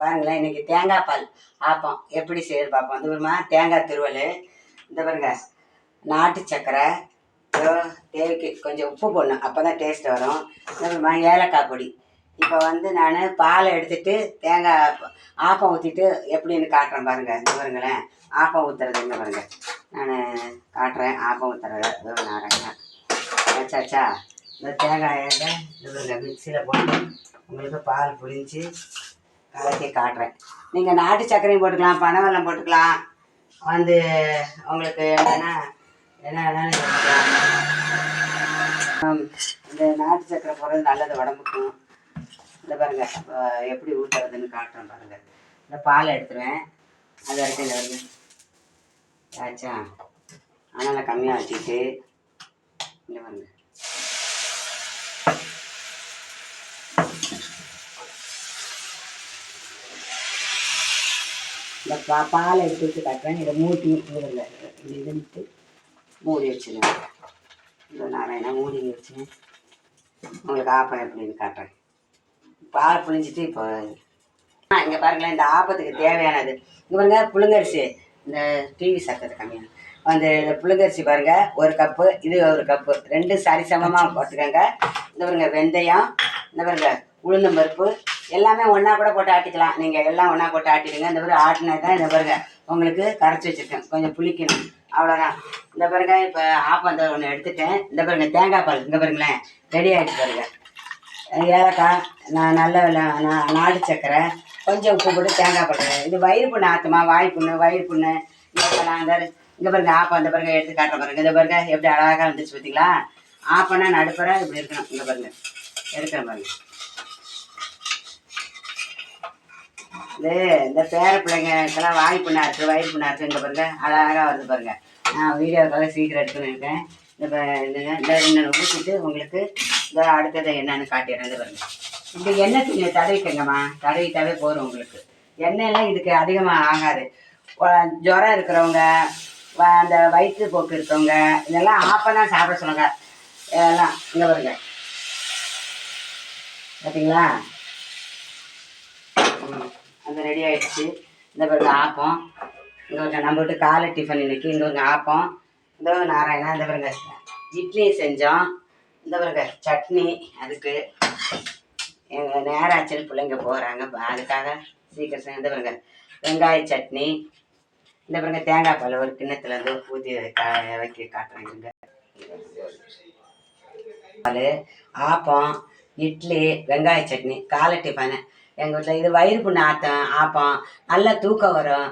பாருங்களேன் இன்னைக்கு தேங்காய் பால் ஆப்பம். எப்படி செய்யுது பார்ப்போம் இந்த பாருமா தேங்காய் திருவல். இந்த பாருங்க நாட்டு சக்கரை தேவைக்கு கொஞ்சம் உப்பு போடணும். அப்போ தான் டேஸ்ட் வரும். இந்த பாருமா ஏலக்காய் பொடி. இப்போ வந்து நான் பாலை எடுத்துட்டு தேங்காய் ஆப்பம் ஊற்றிட்டு எப்படின்னு காட்டுறேன் பாருங்க. இந்த பாருங்களேன் ஆப்பம் ஊற்றுறது இந்த பாருங்க. நான் காட்டுறேன் ஆப்பம் ஊற்றுறத இதோ நாரங்க இந்த தேங்காயை இந்த பாருங்க மிக்சியில் போட்டு உங்களுக்கு பால் புளிஞ்சு கலக்கி காட்டுறேன். நீங்கள் நாட்டு சர்க்கரையும் போட்டுக்கலாம் பனைவெல்லம் போட்டுக்கலாம். வந்து உங்களுக்கு என்னென்னா என்ன வேணாலும் இந்த நாட்டு சர்க்கரை போடுறது நல்லது உடம்புக்கும். இந்த பாருங்க எப்படி ஊற்றுறதுன்னு காட்டுறேன் பாருங்க. இந்த பால் எடுத்துருவேன். அது வரைக்கும் இந்த வருது ஆச்சா ஆனால் கம்மியாக வச்சுக்கிட்டு இந்த பாருங்க. இந்த பா பாலை எடுத்து வச்சு காட்டுறேன். இதை மூட்டி இதில் இந்த இதை விட்டு மூடி வச்சுருவேன் இந்த நாராயணா மூடி வச்சு உங்களுக்கு ஆப்பம் எப்படின்னு காட்டுறேன். பால் புளிஞ்சிட்டு இப்போ ஆ இங்கே பாருங்களேன் இந்த ஆப்பத்துக்கு தேவையானது. இங்கே பாருங்க புழுங்கரிசி. இந்த டிவி சத்தத்தை கம்மியான அந்த இந்த புழுங்கரிசி பாருங்க ஒரு கப்பு இது ஒரு கப்பு. ரெண்டு சரிசமமாக போட்டுக்கோங்க. இந்த பாருங்க வெந்தயம் இந்த பாருங்க உளுந்தம் பருப்பு எல்லாமே ஒன்றா கூட போட்டு ஆட்டிக்கலாம். நீங்கள் எல்லாம் ஒன்றா போட்டு ஆட்டிடுங்க. இந்த பிறகு ஆட்டினா தான் இந்த பிறகு உங்களுக்கு கரைச்சி வச்சுருக்கேன். கொஞ்சம் புளிக்கணும். அவ்வளோதான் இந்த பிறகு இப்போ ஆப்பம் அந்த ஒன்று எடுத்துட்டேன். இந்த பிறகு தேங்காய் பால் இந்த பாருங்களேன். ரெடி ஆகிட்டு பாருங்க. ஏலக்காய் நான் நல்ல நான் நாடு சக்கரை கொஞ்சம் உப்பு போட்டு தேங்காய் பால் இது வயிறு புண்ணு ஆற்றுமா வாய் புண்ணு வயிறு புண்ணு. இதெல்லாம் அந்த இங்கே பாருங்க ஆப்பம் இந்த பாருங்க எடுத்து காட்டுற பாருங்க. இந்த பாருங்க எப்படி அழகாக வந்துச்சு பார்த்தீங்களா ஆப்பம்னா நடுப்புற இப்படி இருக்கணும். இங்கே பாருங்க எடுக்கிறேன் பாருங்க. இது இந்த பேர பிள்ளைங்களுக்கெல்லாம் வாய் புண்ணா இருக்குது வயிறு புண்ணா இருக்குது இங்கே பாருங்க. அழகாக வருது பாருங்க. நான் வீடியோக்காக சீக்கிரம் எடுத்துன்னு இருக்கேன். இந்த இந்த ரெண்டு ஊற்றிட்டு உங்களுக்கு இந்த அடுத்தது என்னன்னு காட்டிடுறேன். இது பாருங்க. இப்படி எண்ணெய் துணியை தடவிக்கங்கம்மா. தடவிட்டாவே போதும் உங்களுக்கு. எண்ணெயெல்லாம் இதுக்கு அதிகமாக ஆகாது. ஜுரம் இருக்கிறவங்க அந்த வயிற்று போக்கு இருக்கிறவங்க இதெல்லாம் ஆப்பாக தான் சாப்பிட சொல்லுங்க. இதெல்லாம் இங்கே வருங்க பார்த்தீங்களா ம், அது ரெடி ஆகிடுச்சு இந்த பிறகு ஆப்பம். இங்கே பாருங்க நம்ம வீட்டு காலை டிஃபன் இன்னைக்கு. இங்கே பாருங்க ஆப்பம். இந்த நாராயணா இந்த பிறகு இட்லி செஞ்சோம். இந்த பிறகு சட்னி அதுக்கு எங்கள் நேராச்சல் பிள்ளைங்க போகிறாங்க அதுக்காக சீக்கிரம் செஞ்சு இந்த பிறகு வெங்காய சட்னி. இந்த பிறகு தேங்காய் பால் ஒரு கிண்ணத்துலேருந்து ஊற்றி வைக்க காட்டுறேன் பால் ஆப்பம் இட்லி வெங்காய சட்னி காலை டிஃபனு எங்கள் வீட்டில் இது வயிறு புண்ணு ஆத்தம் ஆப்பம் நல்லா தூக்கம் வரும்.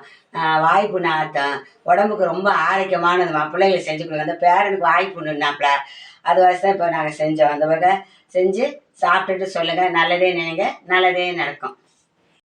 வாய் புண்ணு ஆத்தம். உடம்புக்கு ரொம்ப ஆரோக்கியமானதுமா பிள்ளைங்களுக்கு செஞ்சு கொடுங்க. அந்த பேரனுக்கு வாய் புண்ணுனாப்ல. அது வச்சு இப்போ நாங்கள் செஞ்சோம். அந்த வகை செஞ்சு சாப்பிட்டுட்டு சொல்லுங்கள் நல்லதே நினைங்க. நல்லதே நடக்கும்.